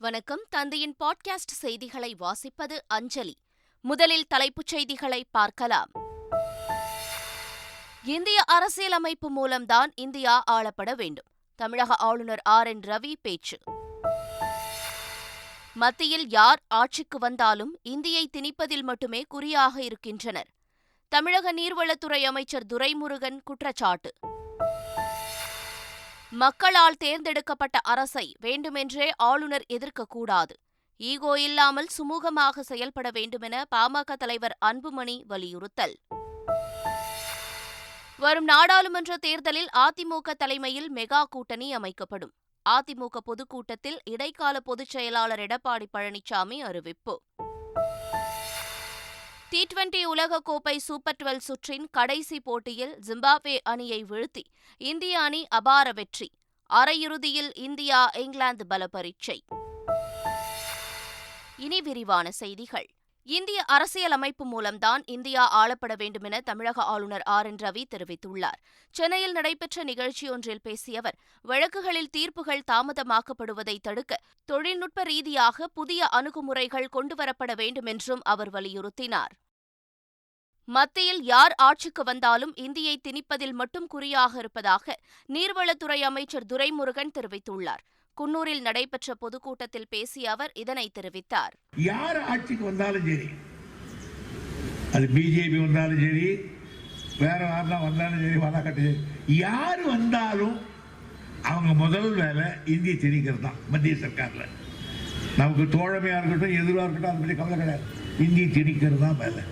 வணக்கம். தந்தையின் பாட்காஸ்ட் செய்திகளை வாசிப்பது அஞ்சலி. முதலில் தலைப்புச் செய்திகளை பார்க்கலாம். இந்திய அரசியலமைப்பு மூலம்தான் இந்தியா ஆளப்பட வேண்டும். தமிழக ஆளுநர் ஆர். என். ரவி பேச்சு. மத்தியில் யார் ஆட்சிக்கு வந்தாலும் இந்தியை திணிப்பதில் மட்டுமே குறியாக இருக்கின்றனர். தமிழக நீர்வளத்துறை அமைச்சர் துரைமுருகன் குற்றச்சாட்டு. மக்களால் தேர்ந்தெடுக்கப்பட்ட அரசை வேண்டுமென்றே ஆளுநர் எதிர்க்கக்கூடாது. ஈகோ இல்லாமல் சுமூகமாக செயல்பட வேண்டுமென பாமக தலைவர் அன்புமணி வலியுறுத்தல். வரும் நாடாளுமன்ற தேர்தலில் அதிமுக தலைமையில் மெகா கூட்டணி அமைக்கப்படும். அதிமுக பொதுக்கூட்டத்தில் இடைக்கால பொதுச் செயலாளர் எடப்பாடி பழனிசாமி அறிவிப்பு. டி டுவெண்டி உலகக்கோப்பை சூப்பர் டுவெல் சுற்றின் கடைசி போட்டியில் ஜிம்பாப்வே அணியை வீழ்த்தி இந்திய அணி அபார வெற்றி. அரையிறுதியில் இந்தியா இங்கிலாந்து பல பரீட்சை இனி விரிவான செய்திகள். இந்திய அரசியலமைப்பு மூலம்தான் இந்தியா ஆளப்பட வேண்டுமென தமிழக ஆளுநர் ஆர். என். ரவி தெரிவித்துள்ளார். சென்னையில் நடைபெற்ற நிகழ்ச்சியொன்றில் பேசிய அவர் வழக்குகளில் தீர்ப்புகள் தாமதமாக்கப்படுவதை தடுக்க தொழில்நுட்ப ரீதியாக புதிய அணுகுமுறைகள் கொண்டுவரப்பட வேண்டும் என்றும் அவர் வலியுறுத்தினார். மத்தியில் யார் ஆட்சிக்கு வந்தாலும் இந்தியை திணிப்பதில் மட்டும் குறியாக இருப்பதாக நீர்வளத்துறை அமைச்சர் துரைமுருகன் தெரிவித்துள்ளார். குன்னூரில் நடைபெற்ற பொதுக்கூட்டத்தில் பேசிய அவர் இதனை தெரிவித்தார். யார் ஆட்சிக்கு வந்தாலும் சரி அது பிஜேபி வந்தாலும் சரி வேற யாரெல்லாம் வந்தாலும் சரி வந்தாக்கட்டு யார் வந்தாலும் அவங்க முதல் வேலை இந்திய திணிக்கிறது தான் மத்திய சர்க்காரில். நமக்கு தோழமையாக இருக்கட்டும் எதிராக இருக்கட்டும் அதை பற்றி கவலை கிடையாது. இந்திய திணிக்கிறது தான் வேலை.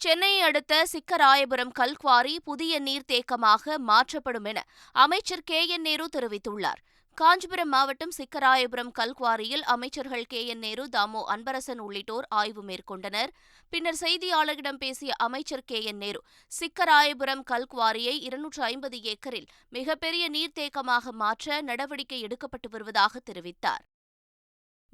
சென்னையை அடுத்த சிக்கராயபுரம் கல்குவாரி புதிய நீர்த்தேக்கமாக மாற்றப்படும் என அமைச்சர் கே என் நேரு தெரிவித்துள்ளார். காஞ்சிபுரம் மாவட்டம் சிக்கராயபுரம் கல்குவாரியில் அமைச்சர்கள் கே என் நேரு தாமோ அன்பரசன் உள்ளிட்டோர் ஆய்வு மேற்கொண்டனர். பின்னர் செய்தியாளர்களிடம் பேசிய அமைச்சர் கே என் நேரு சிக்கராயபுரம் கல்குவாரியை இருநூற்று ஐம்பது ஏக்கரில் மிகப்பெரிய நீர்த்தேக்கமாக மாற்ற நடவடிக்கை எடுக்கப்பட்டு வருவதாக தெரிவித்தார்.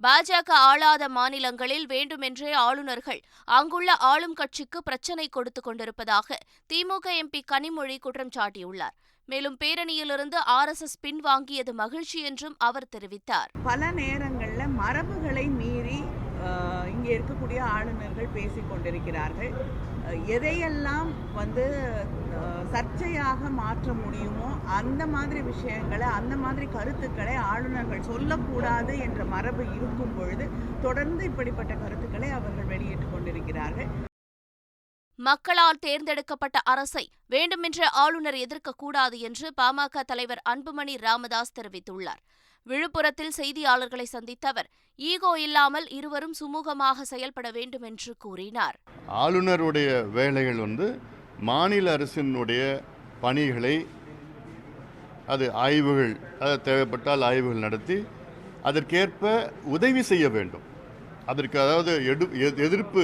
பாஜக ஆளாத மாநிலங்களில் வேண்டுமென்றே ஆளுநர்கள் அங்குள்ள ஆளும் கட்சிக்கு பிரச்சினை கொடுத்துக் கொண்டிருப்பதாக திமுக எம்பி கனிமொழி குற்றம் சாட்டியுள்ளார். மேலும் பேரணியிலிருந்து ஆர் எஸ் எஸ் பின்வாங்கியது மகிழ்ச்சி என்றும் அவர் தெரிவித்தார். பல நேரங்களில் மரபுகளை இங்கே இருக்கக்கூடிய ஆளுநர்கள் பேசிக் கொண்டிருக்கிறார்கள். எதையெல்லாம் வந்து சர்ச்சையாக மாற்ற முடியுமோ அந்த மாதிரி விஷயங்களை அந்த மாதிரி கருத்துக்களை ஆளுநர்கள் சொல்லக்கூடாது என்ற மரபு இருக்கும் பொழுது தொடர்ந்து இப்படிப்பட்ட கருத்துக்களை அவர்கள் வெளியிட்டுக் கொண்டிருக்கிறார்கள். மக்களால் தேர்ந்தெடுக்கப்பட்ட அரசை வேண்டுமென்ற ஆளுநர் எதிர்க்கக்கூடாது என்று பாமக தலைவர் அன்புமணி ராமதாஸ் தெரிவித்துள்ளார். விழுப்புரத்தில் செய்தியாளர்களை சந்தித்த அவர் ஈகோ இல்லாமல் இருவரும் சுமூகமாக செயல்பட வேண்டும் என்று கூறினார். ஆளுநருடைய வேலைகள் வந்து மாநில அரசினுடைய பணிகளை அது ஆய்வுகள் அது தேவைப்பட்டால் ஆய்வுகள் நடத்தி அதற்கேற்ப உதவி செய்ய வேண்டும். அதற்கு அதாவது எடு எதிர்ப்பு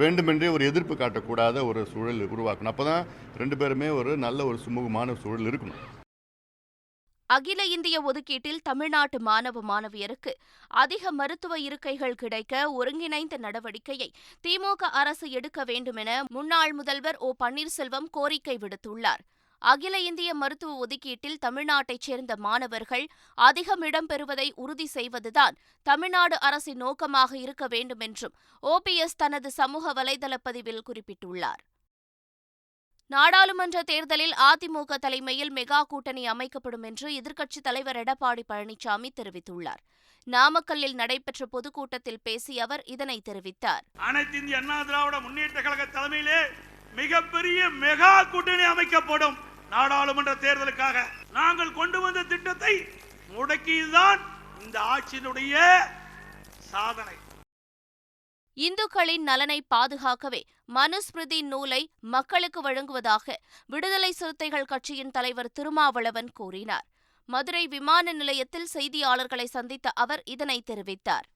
வேண்டுமென்றே ஒரு எதிர்ப்பு காட்டக்கூடாத ஒரு சூழல் உருவாக்கணும். அப்போ தான் ரெண்டு பேருமே ஒரு நல்ல ஒரு சுமூகமான சூழல் இருக்கணும். அகில இந்திய ஒதுக்கீட்டில் தமிழ்நாட்டு மாணவ மாணவியருக்கு அதிக மருத்துவ இருக்கைகள் கிடைக்க ஒருங்கிணைந்த நடவடிக்கையை திமுக அரசு எடுக்க வேண்டுமென முன்னாள் முதல்வர் ஓ பன்னீர்செல்வம் கோரிக்கை விடுத்துள்ளார். அகில இந்திய மருத்துவ ஒதுக்கீட்டில் தமிழ்நாட்டைச் சேர்ந்த மாணவர்கள் அதிகம் இடம்பெறுவதை உறுதி செய்வதுதான் தமிழ்நாடு அரசின் நோக்கமாக இருக்க வேண்டும் என்றும் ஓபிஎஸ் தனது சமூக வலைதள பதிவில் குறிப்பிட்டுள்ளார். நாடாளுமன்ற தேர்தலில் அதிமுக தலைமையில் மெகா கூட்டணி அமைக்கப்படும் என்று எதிர்க்கட்சித் தலைவர் எடப்பாடி பழனிசாமி தெரிவித்துள்ளார். நாமக்கல்லில் நடைபெற்ற பொதுக்கூட்டத்தில் பேசிய அவர் இதனை தெரிவித்தார். அனைத்து இந்திய அண்ணா திராவிட முன்னேற்ற கழக தலைமையிலே மிகப்பெரிய மெகா கூட்டணி அமைக்கப்படும் நாடாளுமன்ற தேர்தலுக்காக. நாங்கள் கொண்டு வந்த திட்டத்தை முடக்கியதுதான் இந்த ஆட்சியினுடைய சாதனை. இந்துக்களின் நலனை பாதுகாக்கவே மனுஸ்மிருதி நூலை மக்களுக்கு வழங்குவதாக விடுதலை சிறுத்தைகள் கட்சியின் தலைவர் திருமாவளவன் கூறினார். மதுரை விமான நிலையத்தில் செய்தியாளர்களை சந்தித்த அவர் இதனை தெரிவித்தார்.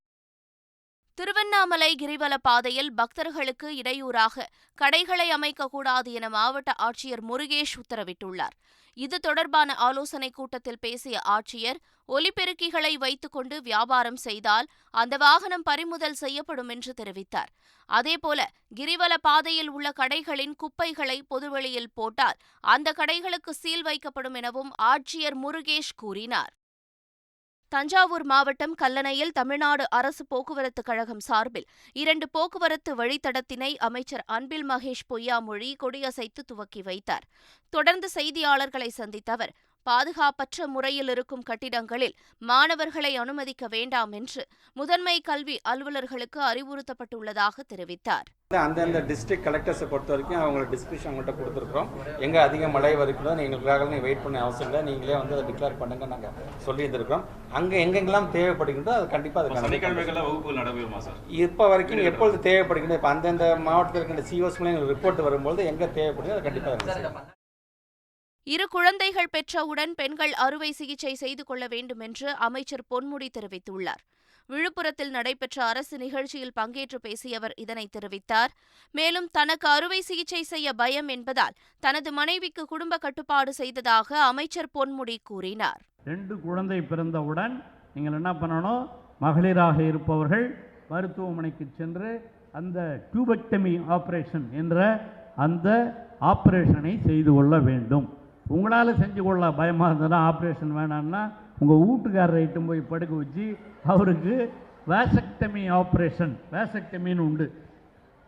திருவண்ணாமலை கிரிவல பாதையில் பக்தர்களுக்கு இடையூறாக கடைகளை அமைக்கக்கூடாது என மாவட்ட ஆட்சியர் முருகேஷ் உத்தரவிட்டுள்ளார். இது தொடர்பான ஆலோசனைக் கூட்டத்தில் பேசிய ஆட்சியர் ஒலிபெருக்கிகளை வைத்துக்கொண்டு வியாபாரம் செய்தால் அந்த வாகனம் பறிமுதல் செய்யப்படும் என்று தெரிவித்தார். அதேபோல கிரிவல பாதையில் உள்ள கடைகளின் குப்பைகளை பொதுவெளியில் போட்டால் அந்த கடைகளுக்கு சீல் வைக்கப்படும் எனவும் ஆட்சியர் முருகேஷ் கூறினார். தஞ்சாவூர் மாவட்டம் கல்லணையில் தமிழ்நாடு அரசு போக்குவரத்து கழகம் சார்பில் இரண்டு போக்குவரத்து வழித்தடத்தினை அமைச்சர் அன்பில் மகேஷ் பொய்யாமொழி கொடியசைத்து துவக்கி வைத்தார். தொடர்ந்து செய்தியாளர்களை சந்தித்த அவர் பாதுகாப்பற்ற முறையில் இருக்கும் கட்டிடங்களில் மாணவர்களை அனுமதிக்க வேண்டாம் என்று முதன்மை கல்வி அலுவலர்களுக்கு அறிவுறுத்தப்பட்டுள்ளதாக தெரிவித்தார். அந்தந்த டிஸ்ட்ரிக்ட் கலெக்டர்ஸை பொறுத்த வரைக்கும் அவங்களோட டிஸ்கிரிப்ஷன் அவங்கள்ட்ட கொடுத்துருக்குறோம். எங்கே அதிக மழை வரைக்கும் நீங்கள் எங்களுக்காக நீங்கள் வெயிட் பண்ண அவசியம் இல்லை. நீங்களே வந்து அதை டிக்ளேர் பண்ணுங்க நாங்கள் சொல்லி இருந்திருக்கிறோம் அங்கே எங்கெங்கெல்லாம் தேவைப்படுகின்றோ அது கண்டிப்பாக அது சனிக்கிழமைகளில் வகுப்புகள் நடைபெறுமா சார்? இப்போ வரைக்கும் எப்பொழுது தேவைப்படுகின்ற இப்போ அந்தந்த மாவட்டத்தில் இருக்கின்ற சிஓஸ் மூலம் ரிப்போர்ட் வரும்போது எங்கே தேவைப்படுதோ அது கண்டிப்பாக இரு குழந்தைகள் பெற்றவுடன் பெண்கள் அறுவை சிகிச்சை செய்து கொள்ள வேண்டும் என்று அமைச்சர் பொன்முடி தெரிவித்துள்ளார். விழுப்புரத்தில் நடைபெற்ற அரசு நிகழ்ச்சியில் பங்கேற்று பேசிய அவர் இதனை தெரிவித்தார். மேலும் தனக்கு அறுவை சிகிச்சை செய்ய பயம் என்பதால் தனது மனைவிக்கு குடும்ப கட்டுப்பாடு செய்ததாக அமைச்சர் பொன்முடி கூறினார். ரெண்டு குழந்தை பிறந்தவுடன் நீங்கள் என்ன பண்ணணும்? மகளிராக இருப்பவர்கள் மருத்துவமனைக்கு சென்று அந்த டியூபெக்டமி ஆப்ரேஷன் என்ற அந்த ஆப்ரேஷனை செய்து கொள்ள வேண்டும். உங்களால் செஞ்சு கொள்ள பயமாக இருந்ததுன்னா ஆப்ரேஷன் வேணாம்னா உங்கள் வீட்டுக்காரரை இட்டும் போய் படுக்க வச்சு அவருக்கு வேசக்டமி ஆப்ரேஷன் வேசக்டமின்னு உண்டு.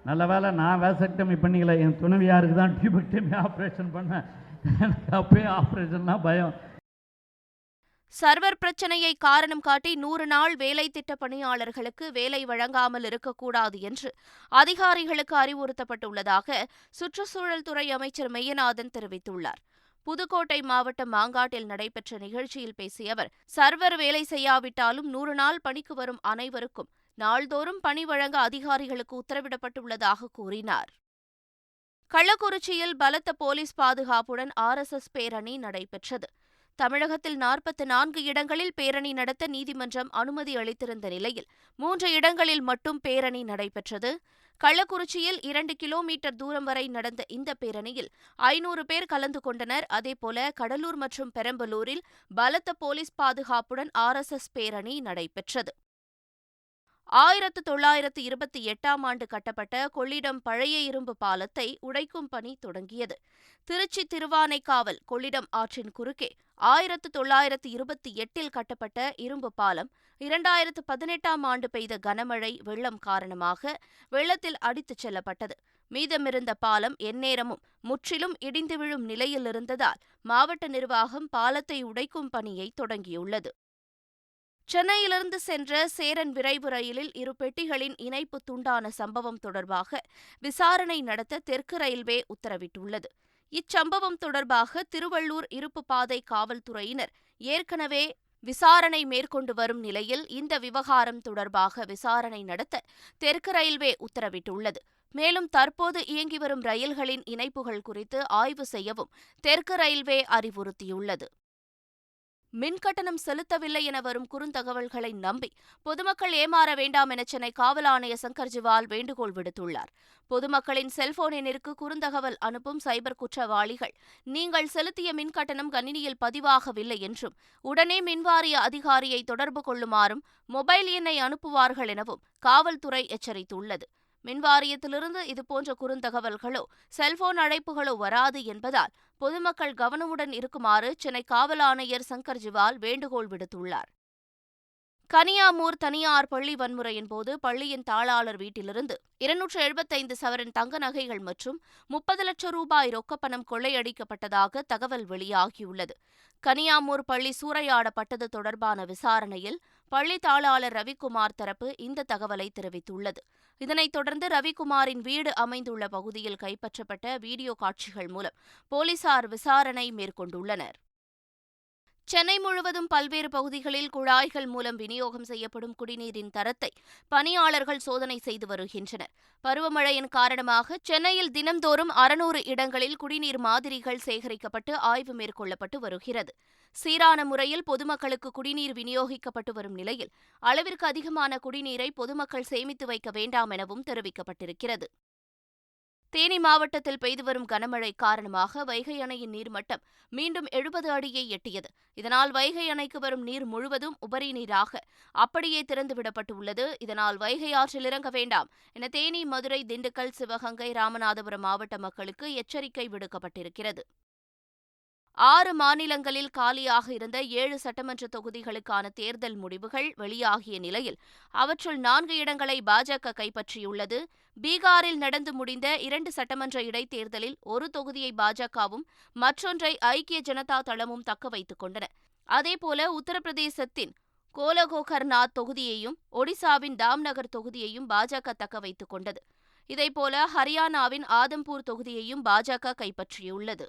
நல்ல வேலை நான் வேசக்டமி பண்ணிக்கல. என் துணைவியாருக்கு தான் டியூபெக்டமி ஆப்ரேஷன் பண்ணேன். எனக்கு அப்பயே ஆப்ரேஷன்னா பயம். சர்வர் பிரச்சனையை காரணம் காட்டி நூறு நாள் வேலை திட்ட பணியாளர்களுக்கு வேலை வழங்காமல் இருக்கக்கூடாது என்று அதிகாரிகளுக்கு அறிவுறுத்தப்பட்டுள்ளதாக சுற்றுச்சூழல் துறை அமைச்சர் மெய்யநாதன் தெரிவித்துள்ளார். புதுக்கோட்டை மாவட்டம் மாங்காட்டில் நடைபெற்ற நிகழ்ச்சியில் பேசிய அவர் சர்வர் வேலை செய்யாவிட்டாலும் நூறு நாள் பணிக்கு வரும் அனைவருக்கும் நாள்தோறும் பணி வழங்க அதிகாரிகளுக்கு உத்தரவிடப்பட்டுள்ளதாக கூறினார். கள்ளக்குறிச்சியில் பலத்த போலீஸ் பாதுகாப்புடன் ஆர்எஸ்எஸ் பேரணி நடைபெற்றது. தமிழகத்தில் நாற்பத்தி நான்கு இடங்களில் பேரணி நடத்த நீதிமன்றம் அனுமதி அளித்திருந்த நிலையில் மூன்று இடங்களில் மட்டும் பேரணி நடைபெற்றது. கள்ளக்குறிச்சியில் இரண்டு கிலோமீட்டர் தூரம் வரை நடந்த இந்த பேரணியில் ஐநூறு பேர் கலந்து கொண்டனர். அதேபோல கடலூர் மற்றும் பெரம்பலூரில் பலத்த போலீஸ் பாதுகாப்புடன் ஆர்எஸ்எஸ் பேரணி நடைபெற்றது. ஆயிரத்து தொள்ளாயிரத்து இருபத்தி எட்டாம் ஆண்டு கட்டப்பட்ட கொள்ளிடம் பழைய இரும்பு பாலத்தை உடைக்கும் பணி தொடங்கியது. திருச்சி திருவானைக்காவல் கொள்ளிடம் ஆற்றின் குறுக்கே ஆயிரத்து தொள்ளாயிரத்து இருபத்தி எட்டில் கட்டப்பட்ட இரும்பு பாலம் இரண்டாயிரத்து பதினெட்டாம் ஆண்டு பெய்த கனமழை வெள்ளம் காரணமாக வெள்ளத்தில் அடித்துச் செல்லப்பட்டது. மீதமிருந்த பாலம் எந்நேரமும் முற்றிலும் இடிந்து விழும் நிலையில் இருந்ததால் மாவட்ட நிர்வாகம் பாலத்தை உடைக்கும் பணியை தொடங்கியுள்ளது. சென்னையிலிருந்து சென்ற சேரன் விரைவு ரயிலில் இரு பெட்டிகளின் இணைப்பு துண்டான சம்பவம் தொடர்பாக விசாரணை நடத்த தெற்கு ரயில்வே உத்தரவிட்டுள்ளது. இச்சம்பவம் தொடர்பாக திருவள்ளூர் இருப்பு பாதை காவல்துறையினர் ஏற்கனவே விசாரணை மேற்கொண்டு வரும் நிலையில் இந்த விவகாரம் தொடர்பாக விசாரணை நடத்த தெற்கு ரயில்வே உத்தரவிட்டுள்ளது. மேலும் தற்போது இயங்கி வரும் ரயில்களின் இணைப்புகள் குறித்து ஆய்வு செய்யவும் தெற்கு ரயில்வே அறிவுறுத்தியுள்ளது. மின்கட்டணம் செலுத்தவில்லை என வரும் குறுந்தகவல்களை நம்பி பொதுமக்கள் ஏமாற வேண்டாம் என சென்னை காவல் ஆணையர் சங்கர் ஜிவால் வேண்டுகோள் விடுத்துள்ளார். பொதுமக்களின் செல்போனினிற்கு குறுந்தகவல் அனுப்பும் சைபர் குற்றவாளிகள் நீங்கள் செலுத்திய மின்கட்டணம் கணினியில் பதிவாகவில்லை என்றும் உடனே மின்வாரிய அதிகாரியை தொடர்பு கொள்ளுமாறும் மொபைல் எண்ணை அனுப்புவார்கள் எனவும் காவல்துறை எச்சரித்துள்ளது. மின்வாரியத்திலிருந்து இதுபோன்ற குறுந்தகவல்களோ செல்போன் அழைப்புகளோ வராது என்பதால் பொதுமக்கள் கவனமுடன் இருக்குமாறு சென்னை காவல் ஆணையர் சங்கர் ஜிவால் வேண்டுகோள் விடுத்துள்ளார். கனியாமூர் தனியார் பள்ளி வன்முறையின் போது பள்ளியின் தாளாளர் வீட்டிலிருந்து இருநூற்று எழுபத்தைந்து சவரன் தங்க நகைகள் மற்றும் முப்பது லட்சம் ரூபாய் ரொக்கப்பணம் கொள்ளையடிக்கப்பட்டதாக தகவல் வெளியாகியுள்ளது. கனியாமூர் பள்ளி சூறையாடப்பட்டது தொடர்பான விசாரணையில் பள்ளி தாளாளர் ரவிக்குமார் தரப்பு இந்த தகவலை தெரிவித்துள்ளது. இதனைத் தொடர்ந்து ரவிக்குமாரின் வீடு அமைந்துள்ள பகுதியில் கைப்பற்றப்பட்ட வீடியோ காட்சிகள் மூலம் போலீசார் விசாரணை மேற்கொண்டுள்ளனர். சென்னை முழுவதும் பல்வேறு பகுதிகளில் குழாய்கள் மூலம் விநியோகம் செய்யப்படும் குடிநீரின் தரத்தை பணியாளர்கள் சோதனை செய்து வருகின்றனர். பருவமழையின் காரணமாக சென்னையில் தினம்தோறும் அறுநூறு இடங்களில் குடிநீர் மாதிரிகள் சேகரிக்கப்பட்டு ஆய்வு மேற்கொள்ளப்பட்டு வருகிறது. சீரான முறையில் பொதுமக்களுக்கு குடிநீர் விநியோகிக்கப்பட்டு வரும் நிலையில் அளவிற்கு அதிகமான குடிநீரை பொதுமக்கள் சேமித்து வைக்க வேண்டாம் எனவும் தெரிவிக்கப்பட்டிருக்கிறது. தேனி மாவட்டத்தில் பெய்து வரும் கனமழை காரணமாக வைகை அணையின் நீர்மட்டம் மீண்டும் எழுபது அடியை எட்டியது. இதனால் வைகை அணைக்கு வரும் நீர் முழுவதும் உபரி நீராக அப்படியே திறந்துவிடப்பட்டுள்ளது. இதனால் வைகை ஆற்றில் இறங்க வேண்டாம் என தேனி மதுரை திண்டுக்கல் சிவகங்கை ராமநாதபுரம் மாவட்ட மக்களுக்கு எச்சரிக்கை விடுக்கப்பட்டிருக்கிறது. ஆறு மாநிலங்களில் காலியாக இருந்த ஏழு சட்டமன்ற தொகுதிகளுக்கான தேர்தல் முடிவுகள் வெளியாகிய நிலையில் அவற்றுள் நான்கு இடங்களை பாஜக கைப்பற்றியுள்ளது. பீகாரில் நடந்து முடிந்த இரண்டு சட்டமன்ற இடைத்தேர்தலில் ஒரு தொகுதியை பாஜகவும் மற்றொன்றை ஐக்கிய ஜனதா தளமும் தக்க வைத்துக் கொண்டன. அதேபோல உத்தரப்பிரதேசத்தின் கோலகோகர்நாத் தொகுதியையும் ஒடிசாவின் தாம்நகர் தொகுதியையும் பாஜக தக்க வைத்துக் கொண்டது. இதேபோல ஹரியானாவின் ஆதம்பூர் தொகுதியையும் பாஜக கைப்பற்றியுள்ளது.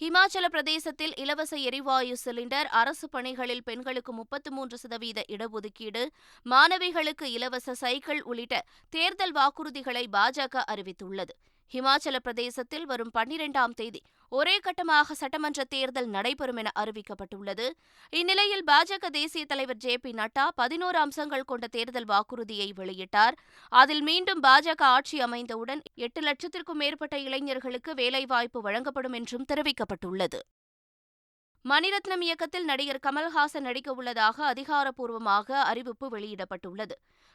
ஹிமாச்சல பிரதேசத்தில் இலவச எரிவாயு சிலிண்டர் அரசு பணிகளில் பெண்களுக்கு முப்பத்து மூன்று சதவீத இடஒதுக்கீடு மாணவிகளுக்கு இலவச சைக்கிள் உள்ளிட்ட தேர்தல் வாக்குறுதிகளை பாஜக அறிவித்துள்ளது. ஹிமாச்சல பிரதேசத்தில் வரும் பன்னிரெண்டாம் தேதி ஒரே கட்டமாக சட்டமன்ற தேர்தல் நடைபெறும் என அறிவிக்கப்பட்டுள்ளது. இந்நிலையில் பாஜக தேசிய தலைவர் ஜே பி நட்டா பதினோரு அம்சங்கள் கொண்ட தேர்தல் வாக்குறுதியை வெளியிட்டார். அதில் மீண்டும் பாஜக ஆட்சி அமைந்தவுடன் எட்டு லட்சத்திற்கும் மேற்பட்ட இளைஞர்களுக்கு வேலைவாய்ப்பு வழங்கப்படும் என்றும் தெரிவிக்கப்பட்டுள்ளது. மணிரத்னம் இயக்கத்தில் நடிகர் கமல்ஹாசன் நடிக்க உள்ளதாக அதிகாரப்பூர்வமாக அறிவிப்பு வெளியிடப்பட்டுள்ளது.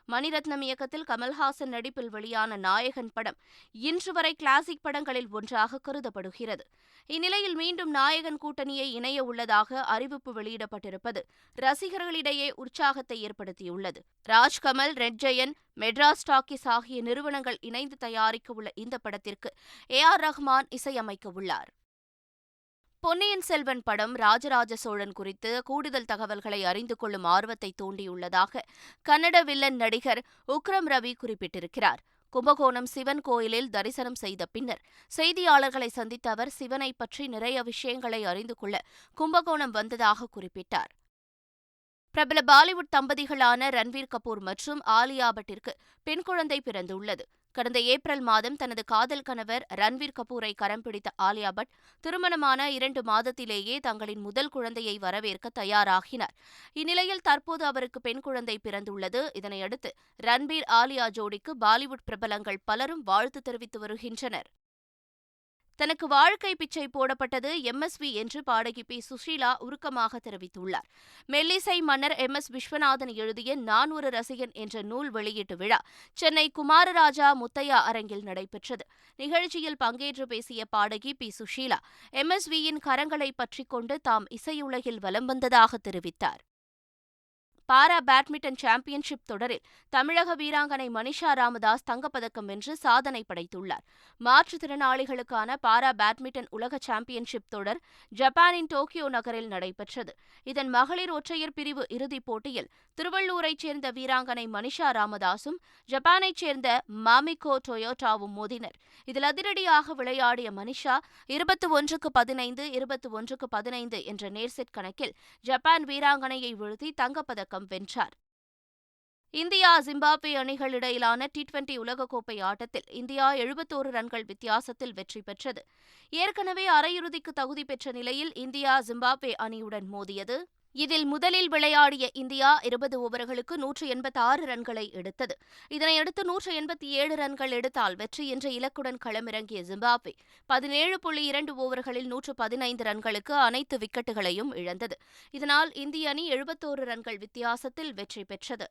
மணிரத்னம் இயக்கத்தில் கமல்ஹாசன் நடிப்பில் வெளியான நாயகன் படம் இன்று வரை கிளாசிக் படங்களில் ஒன்றாக கருதப்படுகிறது. இந்நிலையில் மீண்டும் நாயகன் கூட்டணியை இணைய உள்ளதாக அறிவிப்பு வெளியிடப்பட்டிருப்பது ரசிகர்களிடையே உற்சாகத்தை ஏற்படுத்தியுள்ளது. ராஜ்கமல் ரெட் ஜெயன் மெட்ராஸ் டாக்கிஸ் ஆகிய நிறுவனங்கள் இணைந்து தயாரிக்க உள்ள இந்த படத்திற்கு ஏ ஆர் ரஹ்மான் இசையமைக்க உள்ளார். பொன்னியின் செல்வன் படம் ராஜராஜ சோழன் குறித்து கூடுதல் தகவல்களை அறிந்து கொள்ளும் ஆர்வத்தை தூண்டியுள்ளதாக கன்னட வில்லன் நடிகர் உக்ரம் ரவி குறிப்பிட்டிருக்கிறார். கும்பகோணம் சிவன் கோயிலில் தரிசனம் செய்த பின்னர் செய்தியாளர்களை சந்தித்த அவர் சிவனை பற்றி நிறைய விஷயங்களை அறிந்து கொள்ள கும்பகோணம் வந்ததாக குறிப்பிட்டார். பிரபல பாலிவுட் தம்பதிகளான ரன்வீர் கபூர் மற்றும் ஆலியா பட்டிற்கு பெண் குழந்தை பிறந்துள்ளது. கடந்த ஏப்ரல் மாதம் தனது காதல் கணவர் ரன்வீர் கபூரை கரம் பிடித்த ஆலியா பட் திருமணமான இரண்டு மாதத்திலேயே தங்களின் முதல் குழந்தையை வரவேற்க தயாராகினார். இந்நிலையில் தற்போது அவருக்கு பெண் குழந்தை பிறந்துள்ளது. இதனையடுத்து ரன்பீர் ஆலியா ஜோடிக்கு பாலிவுட் பிரபலங்கள் பலரும் வாழ்த்து தெரிவித்து வருகின்றனர். தனக்கு வாழ்க்கை பிச்சை போடப்பட்டது எம்எஸ்வி என்று பாடகி பி. சுஷீலா உருக்கமாக தெரிவித்துள்ளார். மெல்லிசை மன்னர் எம். எஸ். விஸ்வநாதன் எழுதிய நான் ஒரு ரசிகன் என்ற நூல் வெளியீட்டு விழா சென்னை குமாரராஜா முத்தையா அரங்கில் நடைபெற்றது. நிகழ்ச்சியில் பங்கேற்று பேசிய பாடகி பி. சுஷீலா எம்எஸ்வியின் கரங்களை பற்றிக் கொண்டு தாம் இசையுலகில் வலம் வந்ததாக தெரிவித்தார். பாரா பேட்மிண்டன் சாம்பியன்ஷிப் தொடரில் தமிழக வீராங்கனை மனிஷா ராமதாஸ் தங்கப்பதக்கம் வென்று சாதனை படைத்துள்ளார். மாற்றுத்திறனாளிகளுக்கான பாரா பேட்மிண்டன் உலக சாம்பியன்ஷிப் தொடர் ஜப்பானின் டோக்கியோ நகரில் நடைபெற்றது. இதன் மகளிர் ஒற்றையர் பிரிவு இறுதிப் போட்டியில் திருவள்ளூரைச் சேர்ந்த வீராங்கனை மனிஷா ராமதாஸும் ஜப்பானைச் சேர்ந்த மாமிகோ டொயோட்டாவும் மோதினர். இதில் அதிரடியாக விளையாடிய மனிஷா இருபத்தி ஒன்றுக்கு பதினைந்து இருபத்தி ஒன்றுக்கு பதினைந்து என்ற நேர்செட் கணக்கில் ஜப்பான் வீராங்கனையை வீழ்த்தி தங்கப்பதக்கம் பதக்கம் வென்றார். இந்தியா ஜிம்பாப்வே அணிகளிடையிலான டி டுவெண்டி உலகக்கோப்பை ஆட்டத்தில் இந்தியா எழுபத்தோரு ரன்கள் வித்தியாசத்தில் வெற்றி பெற்றது. ஏற்கனவே அரையிறுதிக்கு தகுதி பெற்ற நிலையில் இந்தியா ஜிம்பாப்வே அணியுடன் மோதியது இதில் முதலில் விளையாடிய இந்தியா இருபது ஓவர்களுக்கு நூற்று எண்பத்தி ஆறு ரன்களை எடுத்தது. இதனையடுத்து நூற்று எண்பத்தி ஏழு ரன்கள் எடுத்தால் வெற்றி என்ற இலக்குடன் களமிறங்கிய ஜிம்பாப்வே பதினேழு புள்ளி இரண்டு ஓவர்களில் நூற்று பதினைந்து ரன்களுக்கு அனைத்து விக்கெட்டுகளையும் இழந்தது. இதனால் இந்திய அணி எழுபத்தோரு ரன்கள் வித்தியாசத்தில் வெற்றி பெற்றது.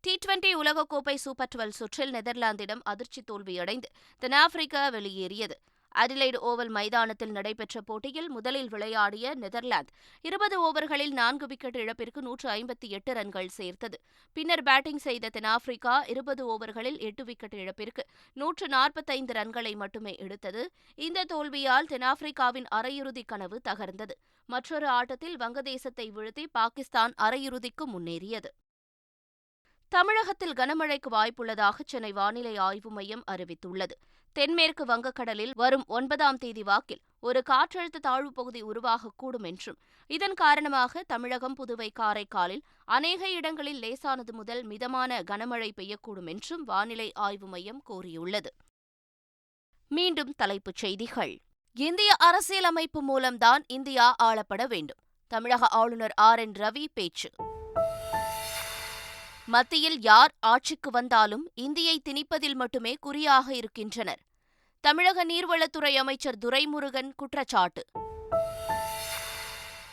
டி டுவெண்டி உலகக்கோப்பை சூப்பர் டுவெல் சுற்றில் நெதர்லாந்திடம் அதிர்ச்சி தோல்வியடைந்து தென்னாப்பிரிக்கா வெளியேறியது. அடிலைடு ஓவல் மைதானத்தில் நடைபெற்ற போட்டியில் முதலில் விளையாடிய நெதர்லாந்து இருபது ஓவர்களில் நான்கு விக்கெட் இழப்பிற்கு நூற்று ஐம்பத்தி எட்டு ரன்கள் சேர்த்தது. பின்னர் பேட்டிங் செய்த தென்னாப்பிரிக்கா இருபது ஓவர்களில் எட்டு விக்கெட் இழப்பிற்கு நூற்று நாற்பத்தைந்து ரன்களை மட்டுமே எடுத்தது. இந்த தோல்வியால் தென்னாப்பிரிக்காவின் அரையிறுதி கனவு தகர்ந்தது. மற்றொரு ஆட்டத்தில் வங்கதேசத்தை வீழ்த்தி பாகிஸ்தான் அரையிறுதிக்கு முன்னேறியது. தமிழகத்தில் கனமழைக்கு வாய்ப்புள்ளதாக சென்னை வானிலை ஆய்வு மையம் அறிவித்துள்ளது. தென்மேற்கு வங்கக்கடலில் வரும் ஒன்பதாம் தேதி வாக்கில் ஒரு காற்றழுத்த தாழ்வு பகுதி உருவாகக்கூடும் என்றும் இதன் காரணமாக தமிழகம் புதுவை காரைக்காலில் அநேக இடங்களில் லேசானது முதல் மிதமான கனமழை பெய்யக்கூடும் என்றும் வானிலை ஆய்வு மையம் கூறியுள்ளது. மீண்டும் தலைப்புச் செய்திகள். இந்திய அரசியலமைப்பு மூலம்தான் இந்தியா ஆளப்பட வேண்டும். தமிழக ஆளுநர் ஆர் என் ரவி பேச்சு. மத்தியில் யார் ஆட்சிக்கு வந்தாலும் இந்தியை திணிப்பதில் மட்டுமே குறியாக இருக்கின்றனர். தமிழக நீர்வளத்துறை அமைச்சர் துரைமுருகன் குற்றச்சாட்டு.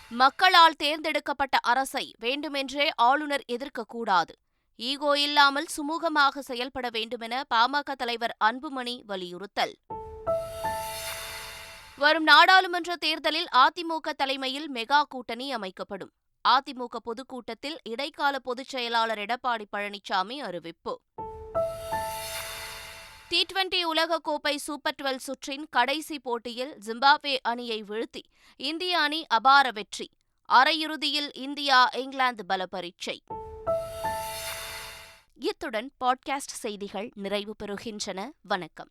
மக்களால் தேர்ந்தெடுக்கப்பட்ட அரசை வேண்டுமென்றே ஆளுநர் எதிர்க்கக்கூடாது. ஈகோ இல்லாமல் சுமூகமாக செயல்பட வேண்டுமென பாமக தலைவர் அன்புமணி வலியுறுத்தல். வரும் நாடாளுமன்ற தேர்தலில் அதிமுக தலைமையில் மெகா கூட்டணி அமைக்கப்படும். அதிமுக பொதுக்கூட்டத்தில் இடைக்கால பொதுச் செயலாளர் எடப்பாடி பழனிசாமி அறிவிப்பு. டி டுவெண்டி உலகக்கோப்பை சூப்பர் டுவெல் சுற்றின் கடைசி போட்டியில் ஜிம்பாப்வே அணியை வீழ்த்தி இந்திய அணி அபார வெற்றி. அரையிறுதியில் இந்தியா இங்கிலாந்து பல பரீட்சை இத்துடன் பாட்காஸ்ட் செய்திகள் நிறைவு பெறுகின்றன. வணக்கம்.